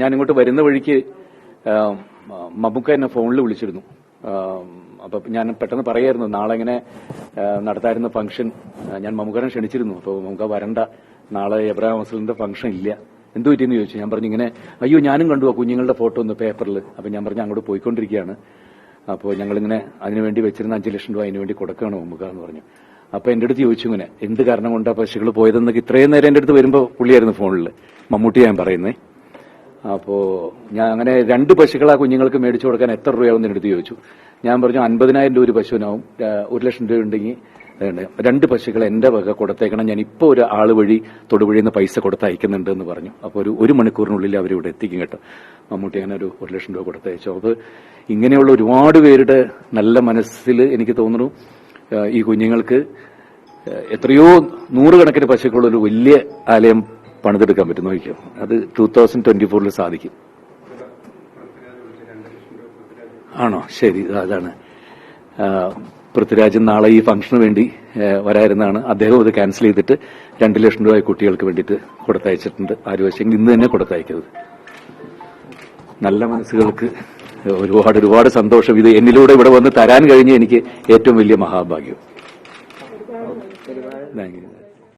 ഞാൻ ഇങ്ങോട്ട് വരുന്ന വഴിക്ക് മമ്മൂക്ക എന്നെ ഫോണിൽ വിളിച്ചിരുന്നു. അപ്പൊ ഞാൻ പെട്ടെന്ന് പറയായിരുന്നു നാളെ ഇങ്ങനെ നടത്തായിരുന്ന ഫംഗ്ഷൻ ഞാൻ മമ്മൂക്കനെ ക്ഷണിച്ചിരുന്നു. അപ്പോൾ മമ്മൂക്ക വരണ്ട നാളെ എബ്രാഹിം മസലിന്റെ ഫംഗ്ഷൻ ഇല്ല. എന്തു പറ്റിയെന്ന് ചോദിച്ചു. ഞാൻ പറഞ്ഞു ഇങ്ങനെ അയ്യോ ഞാനും കണ്ടു ആ കുഞ്ഞുങ്ങളുടെ ഫോട്ടോ ഒന്ന് പേപ്പറിൽ അപ്പൊ ഞാൻ പറഞ്ഞു അങ്ങോട്ട് പോയിക്കൊണ്ടിരിക്കുകയാണ്. അപ്പോൾ ഞങ്ങളിങ്ങനെ അതിനുവേണ്ടി വെച്ചിരുന്ന അഞ്ച് ലക്ഷം രൂപ അതിനുവേണ്ടി കൊടുക്കുകയാണ് മമ്മൂക്ക എന്ന് പറഞ്ഞു. അപ്പൊ എന്റെ അടുത്ത് ചോദിച്ചു ഇങ്ങനെ എന്ത് കാരണം കൊണ്ടാ പശുക്കൾ പോയതെന്നൊക്കെ ഇത്രയും നേരം എന്റെ അടുത്ത് വരുമ്പോൾ പുള്ളിയായിരുന്നു ഫോണിൽ മമ്മൂട്ടി ഞാൻ പറയുന്നേ അപ്പോ ഞാൻ അങ്ങനെ രണ്ട് പശുക്കൾ ആ കുഞ്ഞുങ്ങൾക്ക് മേടിച്ചു കൊടുക്കാൻ എത്ര രൂപയാവും എടുത്ത് ചോദിച്ചു. ഞാൻ പറഞ്ഞു അൻപതിനായിരം രൂപ ഒരു പശുവിനാവും. ഒരു ലക്ഷം രൂപ ഉണ്ടെങ്കിൽ രണ്ട് പശുക്കൾ എന്റെ വക കൊടുത്തേക്കണം. ഞാൻ ഇപ്പോൾ ഒരു ആൾ വഴി തൊടുവഴി നിന്ന് പൈസ കൊടുത്ത് അയക്കുന്നുണ്ട് എന്ന് പറഞ്ഞു. അപ്പോൾ ഒരു ഒരു മണിക്കൂറിനുള്ളിൽ അവർ ഇവിടെ എത്തിക്കും കേട്ടോ. മമ്മൂട്ടി അങ്ങനെ ഒരു ഒരു ലക്ഷം രൂപ കൊടുത്തയച്ചു. അപ്പോൾ ഇങ്ങനെയുള്ള ഒരുപാട് പേരുടെ നല്ല മനസ്സിൽ എനിക്ക് തോന്നുന്നു ഈ കുഞ്ഞുങ്ങൾക്ക് എത്രയോ നൂറുകണക്കിന് പശുക്കളുള്ള ഒരു വലിയ ആലയം പണിതെടുക്കാൻ പറ്റും. നോക്കിയോ അത് ടൂ തൗസൻഡ് ട്വന്റി ഫോറിൽ സാധിക്കും. ആണോ? ശരി. അതാണ്. പൃഥ്വിരാജൻ നാളെ ഈ ഫംഗ്ഷന് വേണ്ടി വരായിരുന്നാണ്. അദ്ദേഹം അത് ക്യാൻസൽ ചെയ്തിട്ട് രണ്ട് ലക്ഷം രൂപ കുട്ടികൾക്ക് വേണ്ടിയിട്ട് കൊടുത്തയച്ചിട്ടുണ്ട്. ആര് വെച്ചെങ്കിൽ ഇന്ന് തന്നെ കൊടുത്തയക്കരുത്. നല്ല മനസ്സുകൾക്ക് ഒരുപാട് ഒരുപാട് സന്തോഷം. ഇത് എന്നിലൂടെ ഇവിടെ വന്ന് തരാൻ കഴിഞ്ഞ എനിക്ക് ഏറ്റവും വലിയ മഹാഭാഗ്യം. Thank you